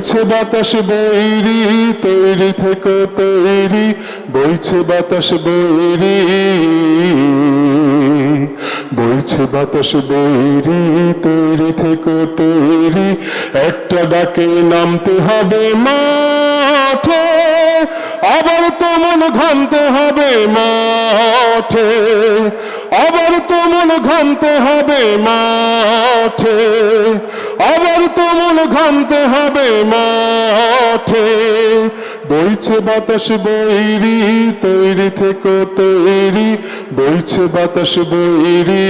বইছে বাতাস বৈরি, তৈরি থেকে তৈরি। বইছে বাতাস বৈরি, বইছে বাতাস বৈরি, তৈরি থেকে তৈরি। একটা ডাকে নামতে হবে মাঠে, আবার তো মন ঘামতে হবে মাঠে, আবার তো মন ঘামতে হবে মাঠে। ঘামতে হবে মাঠে। বইছে বাতাস বৈরি, তৈরি থেকে তৈরি। বইছে বাতাস বৈরি।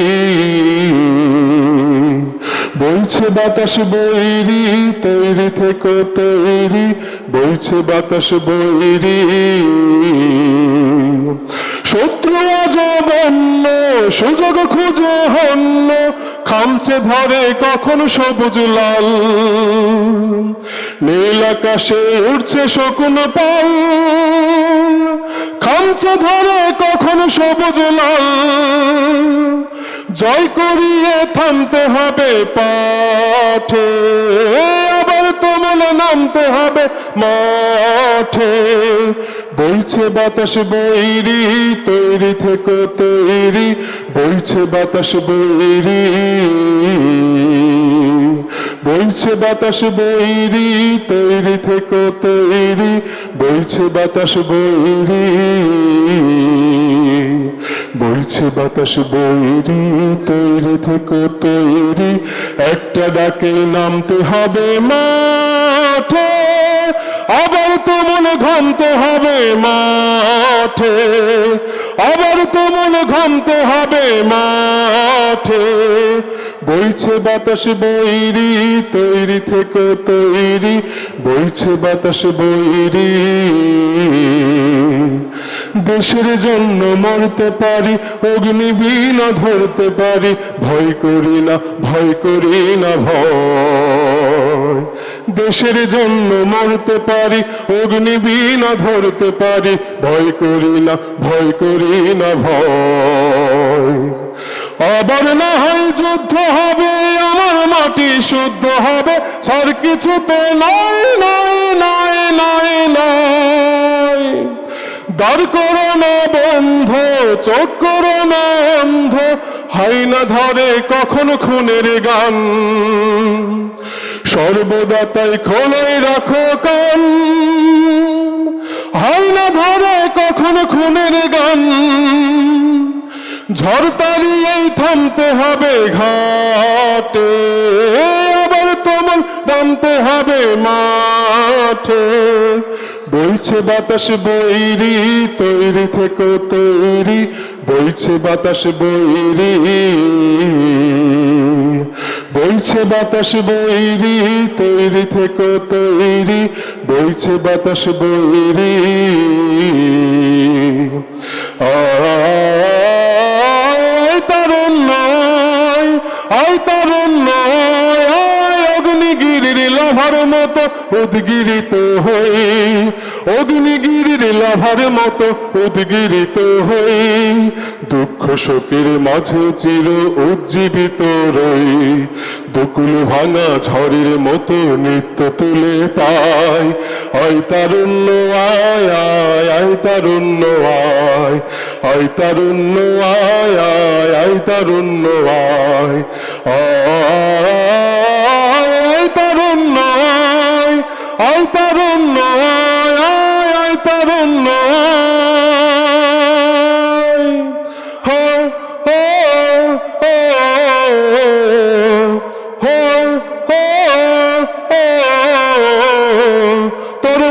বইছে বাতাস বৈরি, তৈরি থেকে তৈরি। বইছে বাতাস বৈরি। শত্রু আজ বন্য সুযোগ খুঁজে হন্য খামছে ধরে কখন সবুজ লাল। নীল আকাশে উঠছে শকুন পাল খামছে ধরে কখন সবুজ লাল। জয় করিয়ে থামতে হবে পাঠে। তোমার নামতে হবে মাঠে। বইছে বাতাস বৈরি, তৈরি থেকে, তৈরি। বইছে বাতাস বৈরি। বইছে বাতাস বৈরি, তৈরি থেকে, তৈরি। বইছে বাতাস বৈরি। বইছে বাতাস বৈরি, তৈরি থেকে, তৈরি। একটা ডাকে নামতে হবে মাঠে, আবার তো মনে ঘামতে হবে মাঠে। আবার তো মনে ঘামতে হবে মাঠে। বইছে বাতাস বৈরি, তৈরি থেকে তৈরি। বইছে বাতাস বৈরি। দেশের জন্য মরতে পারি অগ্নিবীণ ধরতে পারি। ভয় করি না, ভয় করি না, ভয় দেশের জন্য মরতে পারি অগ্নিবীণ ধরতে পারি, ভয় করি না, ভয় করি না ভয়। আবার না হয় যুদ্ধ হবে, আমার মাটি শুদ্ধ হবে, ছাড় কিছুতে নয় নয় নয় নয় নয় দাঁড় করো না বন্ধ, চোখ করো না অন্ধ হয় না ধরে কখন খুনের গান? সর্বদা তাই খোলাই রাখো কান। হয় না ধরে কখন খুনের গান। ঝড় তাড়িয়েই থামতে হবে ঘাটে, আবার তোমার নামতে হবে মাঠে। বইছে বাতাস বৈরি, তৈরি থেকে তৈরি। বইছে বাতাস বৈরি। বইছে বাতাস বৈরি, তৈরি থেকে তৈরি, বইছে বাতাস বইরি আয় নয় আয় আয় অগ্নিগিরির লাভার মতো উদ্গিরিত হই অগ্নিগিরির লাভার মতো উদ্গিরিত হই, দুঃখ শোকের মাঝে চির উজ্জীবিত রই। দুকুল ভাঙা ঝড়ের মতো নিত্য তুলে তাই আয় তারুণ্য, আয় আয় আয় তারুণ্য, আয়। আয় তারুণ্য, আয় আয় আয় তারুণ্য আয় আয় তারুণ্য, আয়। আয় তারুণ্য, আয়। আয় না তারুণ্য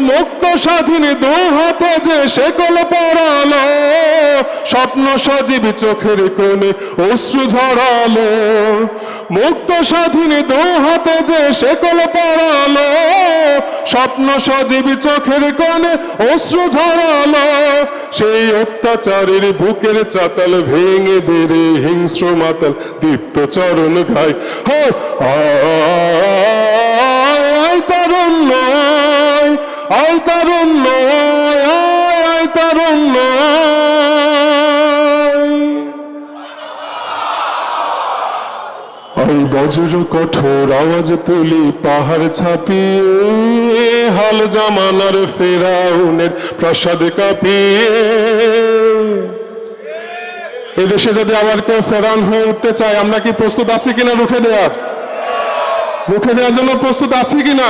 মুক্ত স্বাধীন দু হাতে যে শেকল পড়ালো স্বপ্ন সজীব চোখের কোণে অশ্রু ঝরালো। মুক্ত স্বাধীন দু হাতে যে শেকল পড়ালো স্বপ্ন সজীব চোখের কোণে অশ্রু ঝরালো। সেই অত্যাচারের বুকের চাতাল ভেঙে দেরে হিংস্র মাতাল দীপ্ত চরণ গায়। হো আয়, তারুণ্য। আয় তারুণ্য আয় তারুণ্য ওই বজ্র কঠোর আওয়াজ তুলি পাহাড় ছাপিয়ে, হাল জামানার ফেরাউনের প্রাসাদ কাঁপিয়ে। এদেশে যদি আবার কেউ ফেরান হয়ে উঠতে চায়, আমরা কি প্রস্তুত আছি কিনা রুখে দেওয়ার রুখে দেওয়ার জন্য প্রস্তুত আছি কিনা?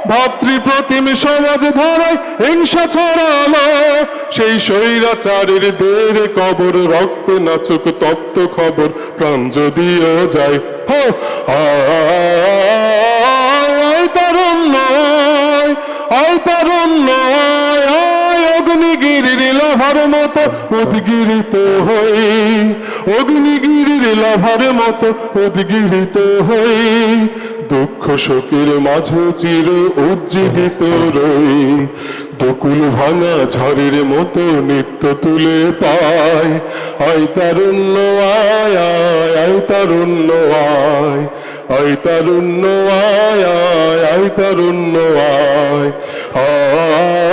ভাতৃপ্রতিম সমাজ ধারায় হিংসা ছড়ালো। সেই স্বৈরাচারের দের কবর, রক্ত নাচুক, তপ্ত খবর, প্রাণ যদিও যায়। হো, আয় অগ্নিগিরির লাভার মতো উদ্গিরিত অগ্নিগিরির লাভার মতো উদ্গিরিত হই। দুঃখ শোকের মাঝে চির উজ্জীবিত রই। দকুল ভাঙা ঝড়ের মতো নিত্য তুলে পায় আয় তারুণ্য, আয় আয় আয় তারুণ্য, আয়। আয় তারুণ্য, আয় আয় আয় তারুণ্য, আয়। আয়